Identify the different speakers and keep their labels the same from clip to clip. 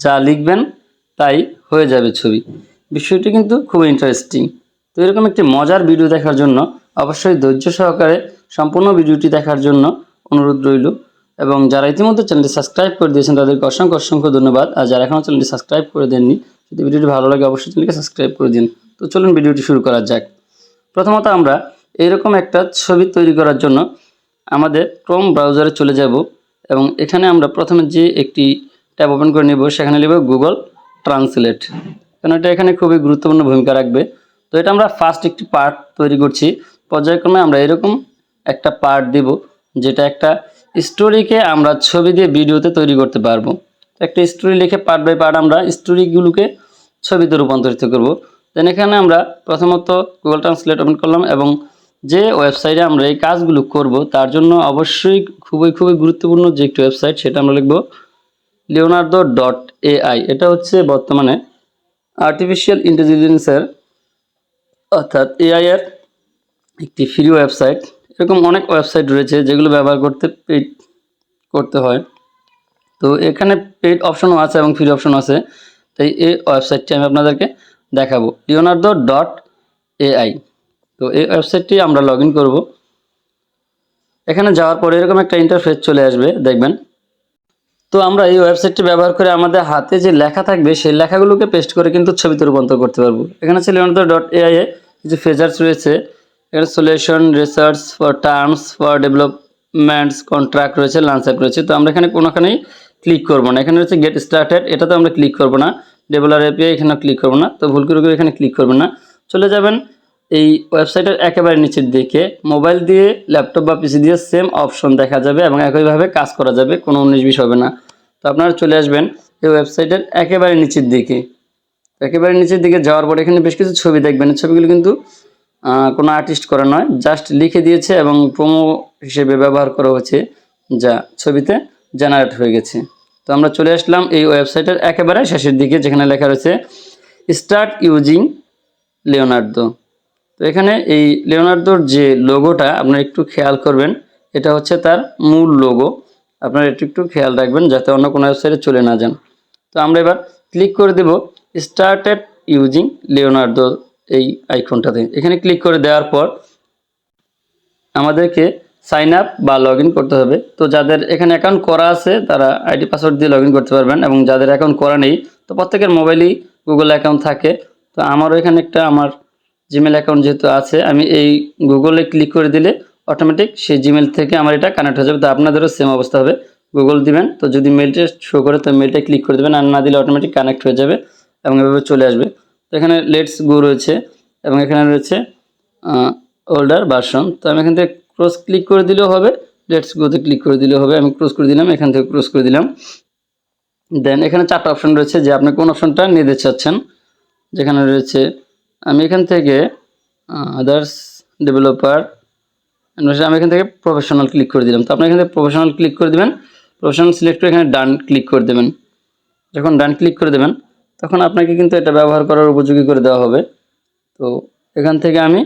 Speaker 1: যা লিখবেন তাই হয়ে যাবে ছবি। বিষয়টি কিন্তু খুব ইন্টারেস্টিং তো এরকম একটি মজার ভিডিও দেখার জন্য অবশ্যই ধৈর্য সহকারে সম্পূর্ণ ভিডিওটি দেখার জন্য অনুরোধ রইল। এবং যারা ইতিমধ্যে চ্যানেলটি সাবস্ক্রাইব করে দিয়েছেন, তাদেরকে অসংখ্য অসংখ্য ধন্যবাদ। আর যারা এখনও চ্যানেলটি সাবস্ক্রাইব করে দেননি, যদি ভিডিওটি ভালো লাগে, অবশ্যই চ্যানেলকে সাবস্ক্রাইব করে দিন। তো চলুন ভিডিওটি শুরু করা যাক। প্রথমত আমরা এইরকম একটা ছবি তৈরি করার জন্য আমাদের ক্রোম ব্রাউজারে চলে যাব। এবং এখানে আমরা প্রথমে যে একটি ট্যাব ওপেন করে নেব, সেখানে নেব গুগল ট্রান্সলেট। কারণ এটা এখানে খুবই গুরুত্বপূর্ণ ভূমিকা রাখবে। তো এটা আমরা ফার্স্ট একটি পার্ট তৈরি করছি। পর্যায়ক্রমে আমরা এরকম একটা পার্ট দেব, যেটা একটা স্টোরিকে আমরা ছবি দিয়ে ভিডিওতে তৈরি করতে পারব। একটা স্টোরি লিখে পার্ট বাই পার্ট আমরা স্টোরিগুলোকে ছবিতে রূপান্তরিত করব। দেন এখানে আমরা প্রথমত গুগল ট্রান্সলেট ওপেন করলাম এবং যে ওয়েবসাইটে আমরা এই কাজগুলো করব, তার জন্য অবশ্যই খুবই খুবই গুরুত্বপূর্ণ যে একটি ওয়েবসাইট সেটা আমরা লিখব লিওনার্দো ডট এআই। এটা হচ্ছে বর্তমানে আর্টিফিশিয়াল ইন্টেলিজেন্সের অর্থাৎ এআই এর একটি ফ্রি ওয়েবসাইট এরকম অনেক ওয়েবসাইট রয়েছে যেগুলো ব্যবহার করতে পেড করতে হয়। তো এখানে পেড অপশনও আছে এবং ফ্রি অপশনও আছে। তাই এই ওয়েবসাইটটি আমি আপনাদেরকে দেখাবো। Leonardo dot AI. তো এই ওয়েবসাইটটি আমরা লগ ইন করব। এখানে যাওয়ার পরে এরকম একটা ইন্টারফেস চলে আসবে, দেখবেন। তো আমরা এই ওয়েবসাইটটি ব্যবহার করে আমাদের হাতে যে লেখা থাকবে, সেই লেখাগুলোকে পেস্ট করে কিন্তু ছবিতে রূপান্তর করতে পারব। এখানে আছে লিওনার্দো ডট এআই এ কিছু ফেজার্স রয়েছে। এখানে solution research for terms for developments contract রয়েছে লান্সঅ্যাপ রয়েছে। তো আমরা এখানে কোনোখানেই ক্লিক করব না। এখানে রয়েছে গেট স্টার্টেড এটাতে আমরা ক্লিক করব না। ডেভেলপার এপিআই এখানে ক্লিক করব না। তো ভুল করে এখানে ক্লিক করবেন না। চলে যাবেন এই ওয়েবসাইটের একেবারে নিচের দিকে। মোবাইল দিয়ে ল্যাপটপ বা পিসি দিয়ে সেম অপশন দেখা যাবে এবং একইভাবে কাজ করা যাবে, কোনো উনিশ বিশ হবে না। তো আপনারা চলে আসবেন এই ওয়েবসাইটের একেবারে নিচের দিকে। একেবারে নিচের দিকে যাওয়ার পরে এখানে বেশ কিছু ছবি দেখবেন। ছবিগুলো কিন্তু কোনো আর্টিস্ট করা নয় জাস্ট লিখে দিয়েছে এবং প্রোমো হিসেবে ব্যবহার করা হয়েছে, যা ছবিতে জেনারেট হয়ে গেছে। তো আমরা চলে আসলাম এই ওয়েবসাইটের একেবারে শেষের দিকে, যেখানে লেখা রয়েছে স্টার্ট ইউজিং লিওনার্দো তো এখানে এই লিওনার্দোর যে লোগোটা, আপনারা একটু খেয়াল করবেন, এটা হচ্ছে তার মূল লোগো। আপনারা একটু একটু খেয়াল রাখবেন যাতে অন্য কোনো ওয়েবসাইটে চলে না যান। তো আমরা এবার ক্লিক করে দেব স্টার্টেড ইউজিং লিওনার্দো এই আইকনটাতে এখানে ক্লিক করে দেওয়ার পর আমাদেরকে সাইন আপ বা লগ করতে হবে। তো যাদের এখানে অ্যাকাউন্ট করা আছে, তারা আইডি পাসওয়ার্ড দিয়ে লগ করতে পারবেন এবং যাদের অ্যাকাউন্ট করা নেই, তো প্রত্যেকের মোবাইলেই গুগল অ্যাকাউন্ট থাকে। তো আমারও এখানে একটা, আমার জিমেল অ্যাকাউন্ট যেহেতু আছে, আমি এই গুগলে ক্লিক করে দিলে অটোমেটিক সেই জিমেল থেকে আমার এটা কানেক্ট হয়ে যাবে। তো আপনাদেরও সেম অবস্থা হবে। গুগল দিবেন, তো যদি মেলটা শো করে, তো মেলটা ক্লিক করে দেবেন আর না দিলে অটোমেটিক কানেক্ট হয়ে যাবে এবং এভাবে চলে আসবে। তো এখানে লেটস গো রয়েছে এবং এখানে রয়েছে ওল্ডার ভার্সন তো আমি এখান থেকে ক্রস ক্লিক করে দিলেও হবে লেটস গোতে ক্লিক করে দিলেও হবে। আমি ক্রস করে দিলাম, এখান থেকে ক্রস করে দিলাম। দেন এখানে চারটা অপশন রয়েছে যে আপনি কোন অপশনটা নিতে চাচ্ছেন। যেখানে রয়েছে আমি এখান থেকে আদার্স ডেভেলপার আমি এখান থেকে প্রফেশনাল ক্লিক করে দিলাম। তো আপনি এখান থেকে প্রফেশনাল ক্লিক করে দেবেন। প্রফেশনাল সিলেক্ট করে এখানে ডান ক্লিক করে দেবেন। যখন ডান ক্লিক করে দেবেন, তখন আপনাকে কিন্তু এটা ব্যবহার করার উপযোগী করে দেওয়া হবে। তো এখান থেকে আমি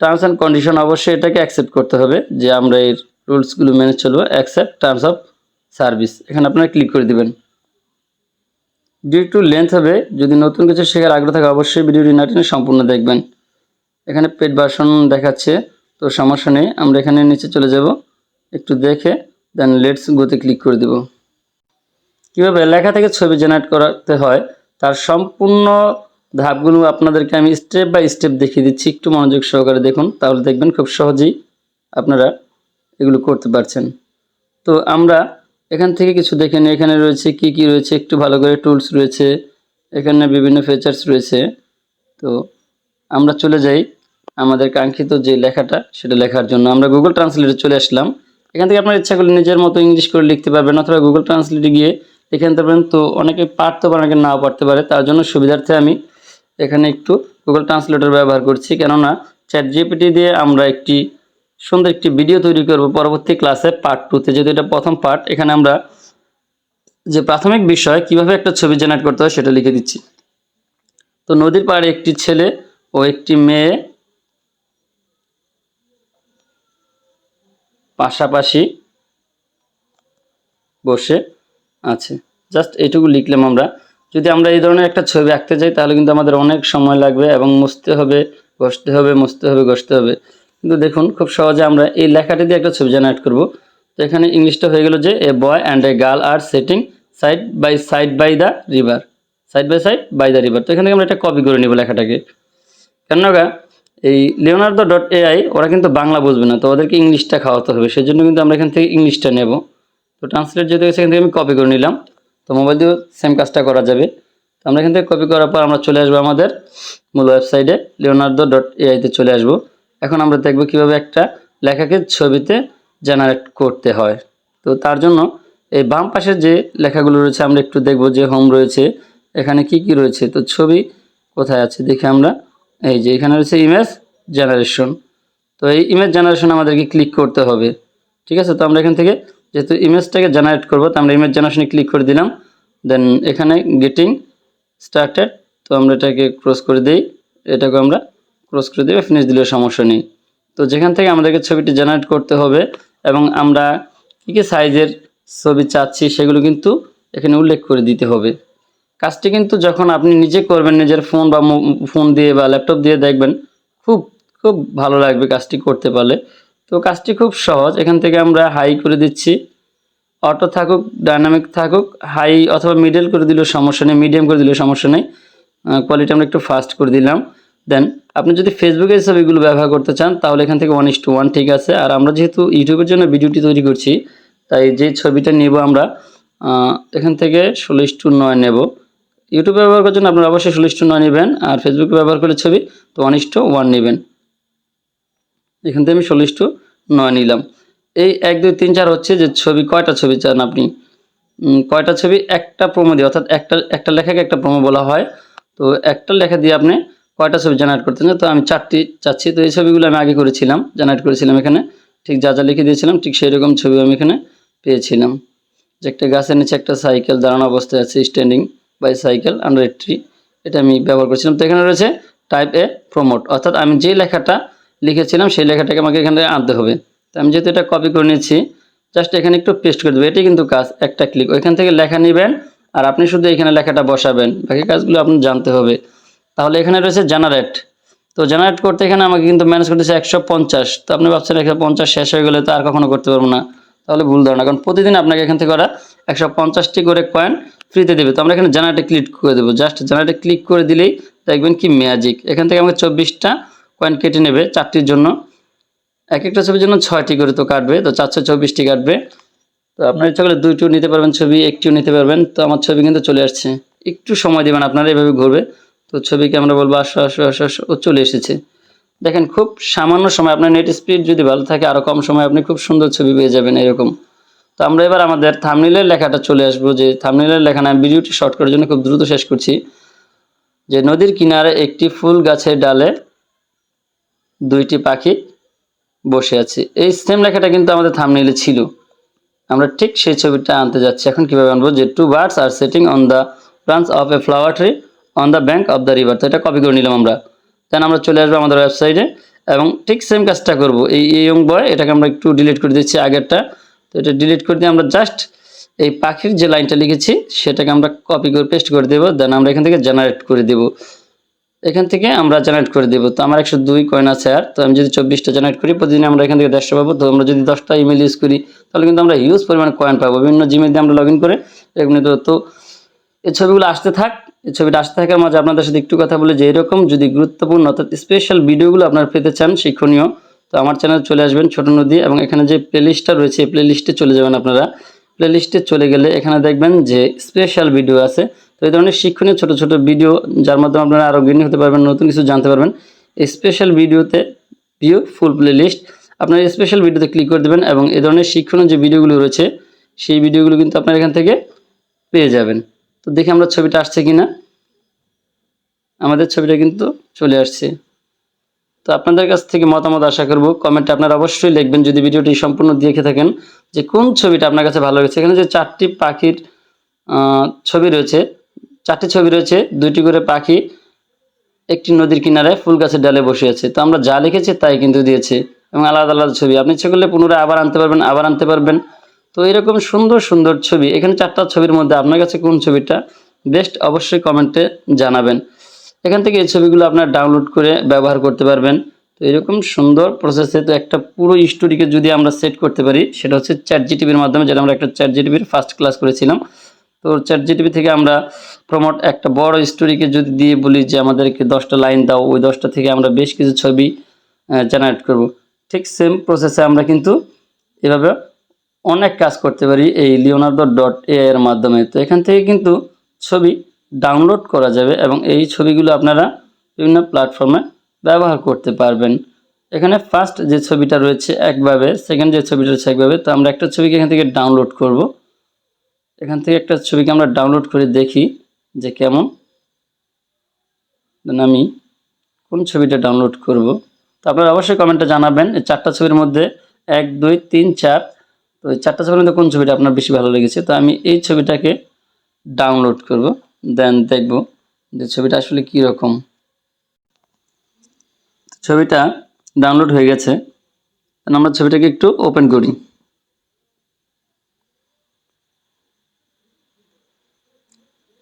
Speaker 1: টার্মস অ্যান্ড কন্ডিশন অবশ্যই এটাকে অ্যাকসেপ্ট করতে হবে যে আমরা এই রুলসগুলো মেনে চলবো। অ্যাকসেপ্ট টার্মস অফ সার্ভিস এখানে আপনারা ক্লিক করে দিবেন। ভিডিও একটু লেন্থ হবে, যদি নতুন কিছু শেখার আগ্রহ থাকে, অবশ্যই ভিডিওটি না টেনে সম্পূর্ণ দেখবেন। এখানে পেট বাসন দেখাচ্ছে, তো সমস্যা নেই, আমরা এখানে নিচে চলে যাব, একটু দেখে দেন লেটস গোতে ক্লিক করে দেব। কীভাবে লেখা থেকে ছবি জেনারেট করাতে হয়, তার সম্পূর্ণ ধাপগুলো আপনাদেরকে আমি স্টেপ বাই স্টেপ দেখিয়ে দিচ্ছি, একটু মনোযোগ সহকারে দেখুন, তাহলে দেখবেন খুব সহজেই আপনারা এগুলো করতে পারছেন। তো আমরা এখান থেকে কিছু দেখে নিই। এখানে রয়েছে কি কি রয়েছে? একটু ভালো করে টুলস রয়েছে। এখানে বিভিন্ন ফিচার্স রয়েছে। তো আমরা চলে যাই আমাদের কাঙ্ক্ষিত যে লেখাটা, সেটা লেখার জন্য। আমরা গুগল ট্রান্সলেটে চলে আসলাম। এখান থেকে আপনার ইচ্ছা করলে নিজের মতো ইংলিশ করে লিখতে পারবেন, অথবা গুগল ট্রান্সলেটে গিয়ে লিখে আনতে পারেন তো অনেকে পারতে পারে অনেকে নাও পারতে পারে, তার জন্য সুবিধার্থে আমি এখানে একটু গুগল ট্রান্সলেটর ব্যবহার করছি। কেননা চ্যাট জিপিটি দিয়ে আমরা একটি সুন্দর একটি ভিডিও তৈরি করব পরবর্তী ক্লাসে পার্ট টুতে যেহেতু এটা প্রথম পার্ট এখানে আমরা যে প্রাথমিক বিষয়, কীভাবে একটা ছবি জেনারেট করতে হয় সেটা লিখে দিচ্ছি। তো নদীর পাড়ে একটি ছেলে ও একটি মেয়ে পাশাপাশি বসে আছে। জাস্ট এইটুকু লিখলাম আমরা। যদি আমরা এই ধরনের একটা ছবি আঁকতে যাই, তাহলে কিন্তু আমাদের অনেক সময় লাগবে এবং মুছতে হবে, ঘষতে হবে, মুছতে হবে, ঘষতে হবে। কিন্তু দেখুন, খুব সহজে আমরা এই লেখাটি দিয়ে একটা ছবি জেনারেট করব। তো এখানে ইংলিশটা হয়ে গেল যে a boy and a girl are sitting side by side by the river side by side by the river তো এখান থেকে আমরা এটা কপি করে নিব লেখাটাকে। কেননা এই লিওনার্দো ডট এআই ওরা কিন্তু বাংলা বুঝবে না, তো ওদেরকে ইংলিশটা খাওয়াতে হবে। সেই জন্য কিন্তু আমরা এখান থেকে ইংলিশটা নেব। তো ট্রান্সলেট যেহেতু সেখান থেকে আমি কপি করে নিলাম। তো মোবাইল দিয়েও সেম কাজটা করা যাবে। তো আমরা এখান থেকে কপি করার পর আমরা চলে আসব আমাদের মূল ওয়েবসাইটে লিওনার্দো ডট এআইতে চলে আসব। এখন আমরা দেখব কীভাবে একটা লেখাকে ছবিতে জেনারেট করতে হয়। তো তার জন্য এই বাম পাশের যে লেখাগুলো রয়েছে, আমরা একটু দেখব যে হোম রয়েছে, এখানে কি কি রয়েছে। তো ছবি কোথায় আছে? দেখে আমরা। এই যে এখানে রয়েছে ইমেজ জেনারেশন তো এই ইমেজ জেনারেশন আমাদেরকে ক্লিক করতে হবে। ঠিক আছে? তো আমরা এখান থেকে যেহেতু ইমেজটাকে জেনারেট করব, তো আমরা ইমেজ জেনারেশনে ক্লিক করে দিলাম। দেন এখানে গেটিং স্টার্টেড তো আমরা এটাকে ক্রস করে দিই। এটাকে আমরা ক্রস করে দিই ফিনিশ দিলেও সমস্যা নেই। তো যেখান থেকে আমাদেরকে ছবিটি জেনারেট করতে হবে এবং আমরা কী কী সাইজের ছবি চাচ্ছি সেগুলো কিন্তু এখানে উল্লেখ করে দিতে হবে। কাজটি কিন্তু যখন আপনি নিজে করবেন, নিজের ফোন বা ফোন দিয়ে বা ল্যাপটপ দিয়ে দেখবেন, খুব খুব ভালো লাগবে কাজটি করতে পারলে। তো কাজটি খুব সহজ। এখান থেকে আমরা হাই করে দিচ্ছি। অটো থাকুক ডাইনামিক থাকুক হাই অথবা মিডল করে দিলেও সমস্যা নেই মিডিয়াম করে দিলেও সমস্যা নেই। কোয়ালিটি আমরা একটু ফাস্ট করে দিলাম। দেন আপনি যদি ফেসবুকের ছবিগুলো ব্যবহার করতে চান, তাহলে এখান থেকে ওয়ান ইস টু ওয়ান ঠিক আছে। আর আমরা যেহেতু ইউটিউবের জন্য ভিডিওটি তৈরি করছি, তাই যে ছবিটা নেব আমরা এখান থেকে ষোলো ইস টু নয় নেব। ইউটিউব ব্যবহার করার জন্য আপনারা অবশ্যই ষোলো ইস টু নয় নেবেন, আর ফেসবুকে ব্যবহার করলে ছবি, তো ওয়ান ইস টু ওয়ান নেবেন। এখান থেকে আমি ষোলো ইস টু নয় নিলাম। এই এক, দুই, তিন, চার হচ্ছে যে ছবি, কয়টা ছবি চান আপনি? কয়টা ছবি? একটা প্রোমো দিয়ে, অর্থাৎ একটা একটা লেখাকে একটা প্রোমো বলা হয়। তো একটা লেখা দিয়ে আপনি কয়টা ছবি জেনারেট করতে চান তো আমি চারটি চাচ্ছি। তো এই ছবিগুলো আমি আগে করেছিলাম জেনারেট করেছিলাম এখানে। ঠিক যা যা লিখে দিয়েছিলাম, ঠিক সেই রকম ছবি আমি এখানে পেয়েছিলাম। যে একটা গাছের নিচে একটা সাইকেল দাঁড়ানো অবস্থায় আছে standing by cycle under tree এটা আমি ব্যবহার করেছিলাম। তো এখানে রয়েছে টাইপ এ প্রমোট অর্থাৎ আমি যে লেখাটা লিখেছিলাম, সেই লেখাটাকে আমাকে এখানে আনতে হবে। তো আমি যেহেতু এটা কপি করে নিয়েছি জাস্ট এখানে একটু পেস্ট করে দেবো। এটাই কিন্তু কাজ, একটা ক্লিক ওইখান থেকে লেখা নেবেন, আর আপনি শুধু এখানে লেখাটা বসাবেন। বাকি কাজগুলো আপনি জানতে হবে। তাহলে এখানে রয়েছে জেনারেট তো জেনারেট করতে এখানে আমাকে কিন্তু ম্যানেজ করতেছে একশো পঞ্চাশ। তো আপনি ভাবছেন একশো পঞ্চাশ শেষ হয়ে গেলে তো আর কখনো করতে পারব না। তাহলে ভুল ধারণা, কারণ প্রতিদিন আপনাকে এখান থেকে ওরা একশো পঞ্চাশটি করে কয়েন ফ্রিতে দেবে। তো আমরা এখানে জেনারেটে ক্লিক করে দেবো। জাস্ট জেনারেটে ক্লিক করে দিলেই দেখবেন কি ম্যাজিক এখান থেকে আমাকে চব্বিশটা কয়েন কেটে নেবে চারটির জন্য। এক একটা ছবির জন্য ছয়টি করে তো কাটবে। তো চারশো চব্বিশটি কাটবে। তো আপনার ইচ্ছা করলে দুইটিও নিতে পারবেন ছবি, একটিও নিতে পারবেন। তো আমার ছবি কিন্তু চলে আসছে। একটু সময় দেবেন আপনারা, এভাবে ঘুরবে। তো ছবিকে আমরা বলব আসো আসো আসো আসো, ও চলে এসেছে। দেখেন খুব সামান্য সময় আপনার নেট স্পিড যদি ভালো থাকে আরও কম সময় আপনি খুব সুন্দর ছবি পেয়ে যাবেন এরকম। তো আমরা এবার আমাদের থামনিলের লেখাটা চলে আসব, যে থামনিলের লেখা না ভিডিওটি শর্ট করার জন্য খুব দ্রুত শেষ করছি। যে নদীর কিনারে একটি ফুল গাছের ডালে দুইটি পাখি বসে আছে। এই সেম লেখাটা কিন্তু আমাদের থামনিলে ছিল। আমরা ঠিক সেই ছবিটা আনতে যাচ্ছি। এখন কীভাবে আনব? যে two birds are sitting on the branch of a flower tree on the bank of the river তো এটা কপি করে নিলাম আমরা। দেন আমরা চলে আসব আমাদের ওয়েবসাইটে এবং ঠিক সেম কাজটা করব। এই ইয়ং বয় এটাকে আমরা একটু ডিলিট করে দিচ্ছি আগেরটা। তো এটা ডিলিট করে দিয়ে আমরা জাস্ট এই পাখির যে লাইনটা লিখেছি, সেটাকে আমরা কপি করে পেস্ট করে দেবো। দেন আমরা এখান থেকে জেনারেট করে দেবো। এখান থেকে আমরা জেনারেট করে দেবো। তো আমার একশো দুই কয়েন আছে আর। তো আমি যদি চব্বিশটা জেনারেট করি, প্রতিদিন আমরা এখান থেকে দেড়শো পাবো। তো আমরা যদি দশটা ইমেল ইউজ করি, তাহলে কিন্তু আমরা হিউজ পরিমাণে কয়েন পাবো। বিভিন্ন জিমেল দিয়ে আমরা লগ ইন করে এগুলো তো এই ছবিগুলো আসতে থাক। ছবিটা আসতে থাকার মাঝে আপনাদের সাথে একটু কথা বলে যে এরকম যদি গুরুত্বপূর্ণ অর্থাৎ স্পেশাল ভিডিওগুলো আপনারা পেতে চান শিক্ষণীয় তো আমার চ্যানেলে চলে আসবেন ছোট নদী এবং এখানে যে প্লেলিস্টটা রয়েছে, এই প্লেলিস্টে চলে যাবেন আপনারা। প্লেলিস্টে চলে গেলে এখানে দেখবেন যে স্পেশাল ভিডিও আছে। তো এই ধরনের শিক্ষণীয় ছোট ছোট ভিডিও যার মাধ্যমে আপনারা আরও জ্ঞানী হতে পারবেন, নতুন কিছু জানতে পারবেন, এই স্পেশাল ভিডিওতে ভিউ ফুল প্লেলিস্ট আপনারা স্পেশাল ভিডিওতে ক্লিক করে দেবেন এবং এই ধরনের শিক্ষণীয় যে ভিডিওগুলো রয়েছে, সেই ভিডিওগুলো কিন্তু আপনারা এখান থেকে পেয়ে যাবেন। তো দেখি আমরা ছবিটা আসছে কিনা। আমাদের ছবিটা কিন্তু চলে আসছে। তো আপনাদের কাছ থেকে মতামত আশা করব কমেন্টে আপনারা অবশ্যই লিখবেন যদি ভিডিওটি সম্পূর্ণ দেখে থাকেন যে কোন ছবিটা আপনার কাছে ভালো লেগেছে। এখানে যে চারটি পাখির ছবি রয়েছে, চারটি ছবি রয়েছে, দুইটি করে পাখি একটি নদীর কিনারে ফুল গাছের ডালে বসে আছে। তো আমরা যা লিখেছি তাই কিন্তু দিয়েছে এবং আলাদা আলাদা ছবি। আপনি ইচ্ছে করলে পুনরায় আবার আনতে পারবেন, আবার আনতে পারবেন। তো এরকম সুন্দর সুন্দর ছবি, এখানে চারটা ছবির মধ্যে আপনার কাছে কোন ছবিটা বেস্ট অবশ্যই কমেন্টে জানাবেন। এখান থেকে এই ছবিগুলো আপনার ডাউনলোড করে ব্যবহার করতে পারবেন। তো এরকম সুন্দর প্রসেসে তো একটা পুরো স্টোরিকে যদি আমরা সেট করতে পারি, সেটা হচ্ছে চ্যাট জিটিভির মাধ্যমে, যেটা আমরা একটা চ্যাট জিটিভির ফার্স্ট ক্লাস করেছিলাম। তো চ্যাট জিটিভি থেকে আমরা প্রমোট একটা বড় স্টোরিকে যদি দিয়ে বলি যে, আমাদেরকে দশটা লাইন দাও, ওই দশটা থেকে আমরা বেশ কিছু ছবি জেনারেট করব। ঠিক সেম প্রসেসে আমরা কিন্তু এভাবে অনেক কাজ করতে পারি এই লিওনার্দো ডট এ এর মাধ্যমে। তো এখান থেকে কিন্তু ছবি ডাউনলোড করা যাবে এবং এই ছবিগুলো আপনারা বিভিন্ন প্ল্যাটফর্মে ব্যবহার করতে পারবেন। এখানে ফার্স্ট যে ছবিটা রয়েছে একভাবে সেকেন্ড যে ছবিটা রয়েছে একভাবে, তো আমরা একটা ছবিকে এখান থেকে ডাউনলোড করব। এখান থেকে একটা ছবিকে আমরা ডাউনলোড করে দেখি যে কেমন। আমি কোন ছবিটা ডাউনলোড করব। তো আপনারা অবশ্যই কমেন্টে জানাবেন, এই চারটা ছবির মধ্যে এক, দুই, তিন, চার তো এই চারটা ছবির মধ্যে কোন ছবিটা আপনার বেশি ভালো লেগেছে? তো আমি এই ছবিটাকে ডাউনলোড করব দেন দেখব যে ছবিটা আসলে কী রকম। ছবিটা ডাউনলোড হয়ে গেছে আমরা ছবিটাকে একটু ওপেন করি।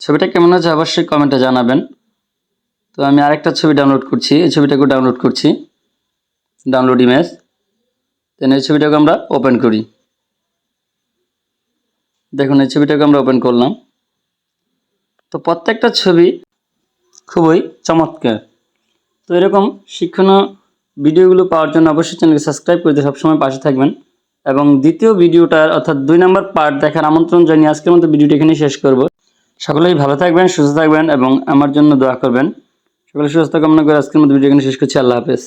Speaker 1: ছবিটা কেমন আছে অবশ্যই কমেন্টে জানাবেন। তো আমি আরেকটা ছবি ডাউনলোড করছি, এই ছবিটাকেও ডাউনলোড করছি ডাউনলোড ইমেজ দেন এই ছবিটাকে আমরা ওপেন করি। দেখুন, এই ছবিটাকে আমরা ওপেন করলাম। তো প্রত্যেকটা ছবি খুবই চমৎকার। তো এরকম শিক্ষণীয় ভিডিওগুলো পাওয়ার জন্য অবশ্যই চ্যানেলকে সাবস্ক্রাইব করে দিয়ে সবসময় পাশে থাকবেন। এবং দ্বিতীয় ভিডিওটার, অর্থাৎ দুই নম্বর পার্ট দেখার আমন্ত্রণ জানিয়ে আজকের মতো ভিডিওটি এখানেই শেষ করব। সকলেই ভালো থাকবেন, সুস্থ থাকবেন এবং আমার জন্য দোয়া করবেন। সকলে সুস্থ কামনা করে আজকের মতো ভিডিও এখানে শেষ করছি। আল্লাহ হাফেজ।